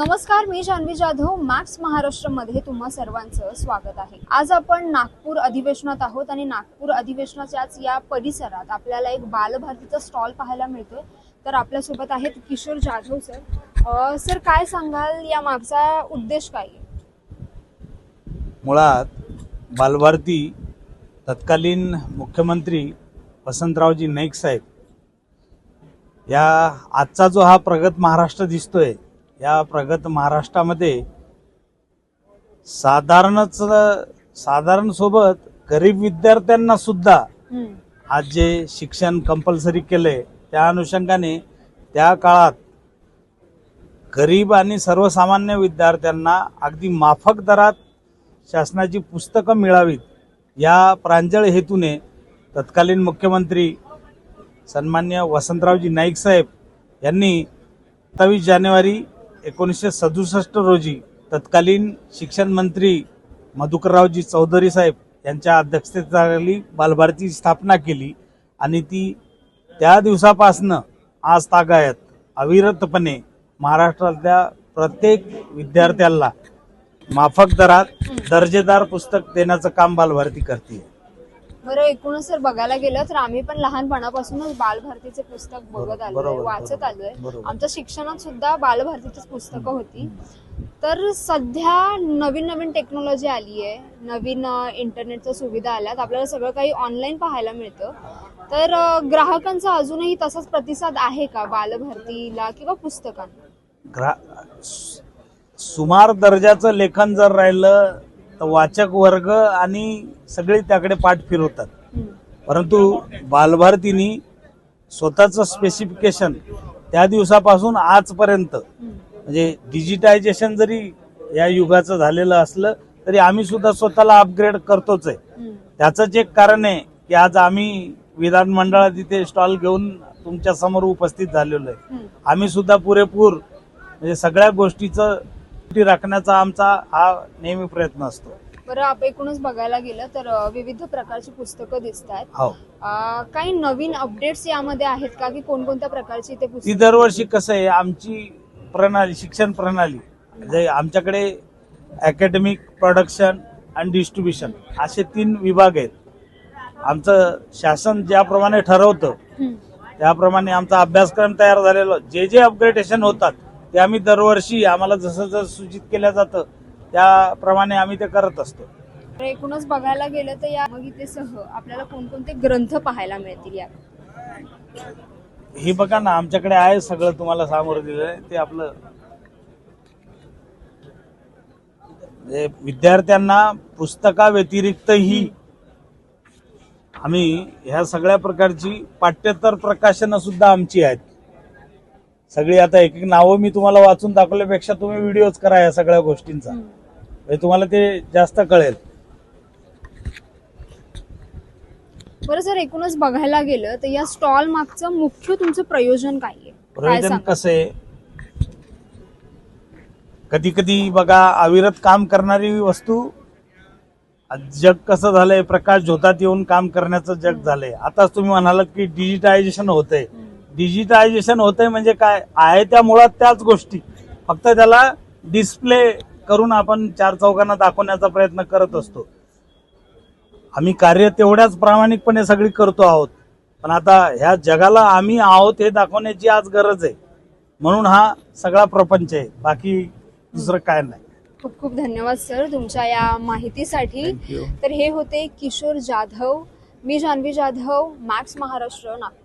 नमस्कार मी जान्हवी जाधव. मॅक्स महाराष्ट्रमध्ये तुम्हा सर्वांचं स्वागत आहे. आज आपण नागपूर अधिवेशनात आहोत आणि नागपूर अधिवेशनाच्याच या परिसरात आपल्याला एक बालभारतीचा स्टॉल पाहायला मिळतोय. तर आपल्यासोबत आहेत किशोर जाधव सर. सर काय सांगाल? या मागचा उद्देश काय आहे? मुळात बालभारती तत्कालीन मुख्यमंत्री वसंतरावजी नाईक साहेब या आजचा जो हा प्रगत महाराष्ट्र दिसतोय या प्रगत महाराष्ट्रामध्ये साधारणच साधारण सोबत गरीब विद्यार्थ्यांना सुद्धा आज जे शिक्षण कंपल्सरी केलंय त्या अनुषंगाने त्या काळात गरीब आणि सर्वसामान्य विद्यार्थ्यांना अगदी माफक दरात शासनाची पुस्तकं मिळावीत या प्रांजळ हेतूने तत्कालीन मुख्यमंत्री सन्मान्य वसंतरावजी नाईक साहेब यांनी सत्तावीस जानेवारी एकोणीसशे सदुसष्ट रोजी तत्कालीन शिक्षण मंत्री मधुकररावजी चौधरी साहेब यांच्या अध्यक्षतेखाली बालभारतीची स्थापना केली आणि ती त्या दिवसापासनं आज तागायत अविरतपणे महाराष्ट्रातल्या प्रत्येक विद्यार्थ्याला माफक दरात दर्जेदार पुस्तक देण्याचं काम बालभारती करते. बरं एकूणच जर बघायला गेलं तर आम्ही पण लहानपणापासूनच बालभारतीचे पुस्तक बघत आलोय बरोबर, वाचत बरोबर, आलोय. बरोबर. आमच्या शिक्षणात सुद्धा बालभारतीचीच पुस्तकं होती. तर सध्या नवीन नवीन टेक्नॉलॉजी आली आहे. नवीन इंटरनेटच्या सुविधा आल्यात. आपल्याला सगळं काही ऑनलाईन पाहायला मिळतं. तर अ, ग्राहकांचा अजूनही तसाच प्रतिसाद आहे का बालभारतीला किंवा पुस्तकांना? ग्रा सु- सुमार दर्जाचं लेखन जर राहिलं तर वाचक वर्ग आणि सगळे त्याकडे पाठ फिरवतात. परंतु बालभारतीनी स्वतःचं स्पेसिफिकेशन त्या दिवसापासून आजपर्यंत. म्हणजे डिजिटायझेशन जरी या युगाचं झालेलं असलं तरी आम्ही सुद्धा स्वतःला अपग्रेड करतोच आहे. त्याचंच एक कारण आहे की आज आम्ही विधानमंडळात इथे स्टॉल घेऊन तुमच्यासमोर उपस्थित झालेलो आहे. आम्ही सुद्धा पुरेपूर म्हणजे सगळ्या गोष्टीचं राखण्याचा आमचा हा नेहमी प्रयत्न असतो. बरं आप एकूणच बघायला गेलं तर विविध प्रकारची पुस्तकं दिसत आहेत हो काही नवीन अपडेट्स यामध्ये आहेत का? की कोणकोणत्या प्रकारची ते ती पुस्तक दरवर्षी कसं आहे आमची प्रणाली शिक्षण प्रणाली म्हणजे आमच्याकडे अकॅडमिक प्रोडक्शन आणि डिस्ट्रीब्युशन असे तीन विभाग आहेत. आमचं शासन ज्याप्रमाणे ठरवतं. त्याप्रमाणे आमचा अभ्यासक्रम तयार झालेला जे जे अपग्रेडेशन होतात ते आम्ही दरवर्षी आम्हाला जसं जसं सूचित केलं जातं त्याप्रमाणे आम्ही ते करत असतो. तर एकूणच बघायला गेलं तर या गीतेसह आपल्याला कोणकोणते ग्रंथ पाहायला मिळतील या? हे बघा ना आमच्याकडे आहे सगळं तुम्हाला सामोरं दिलेलं आहे ते आपलं म्हणजे विद्यार्थ्यांना पुस्तकाव्यतिरिक्तही आम्ही ह्या सगळ्या प्रकारची पाठ्येतर प्रकाशनं सुद्धा आमची आहेत. सगळी आता एक एक नावं मी तुम्हाला वाचून दाखवल्यापेक्षा तुम्ही व्हिडिओच करा या सगळ्या गोष्टींचा. म्हणजे तुम्हाला ते जास्त कळेल. बरं सर एकूणच बघायला गेलं तर या स्टॉल मागचं मुख्य तुमचं प्रयोजन काय आहे? काय प्रयोजन सांगा कसं आहे? कधी कधी बघा अविरत काम करणारी वस्तू आज जग कसं झालंय प्रकाश झोतात येऊन काम करण्याचं जग झालंय. आताच तुम्ही म्हणालात की डिजिटायझेशन होतंय. डिजिटायझेशन होतंय म्हणजे काय? आहे त्या मुळात त्याच गोष्टी. फक्त त्याला डिस्प्ले करून आपण चार चौघांना दाखवण्याचा प्रयत्न करत असतो. आम्ही कार्य तेवढ्याच प्रामाणिकपणे सगळी करतो आहोत. पण आता ह्या जगाला आम्ही आहोत हे दाखवण्याची आज गरज आहे. म्हणून हा सगळा प्रपंच आहे. बाकी दुसरं काय नाही. खूप खूप धन्यवाद सर तुमच्या या माहितीसाठी. तर हे होते किशोर जाधव मी जान्हवी जाधव मॅक्स महाराष्ट्र नागपूर.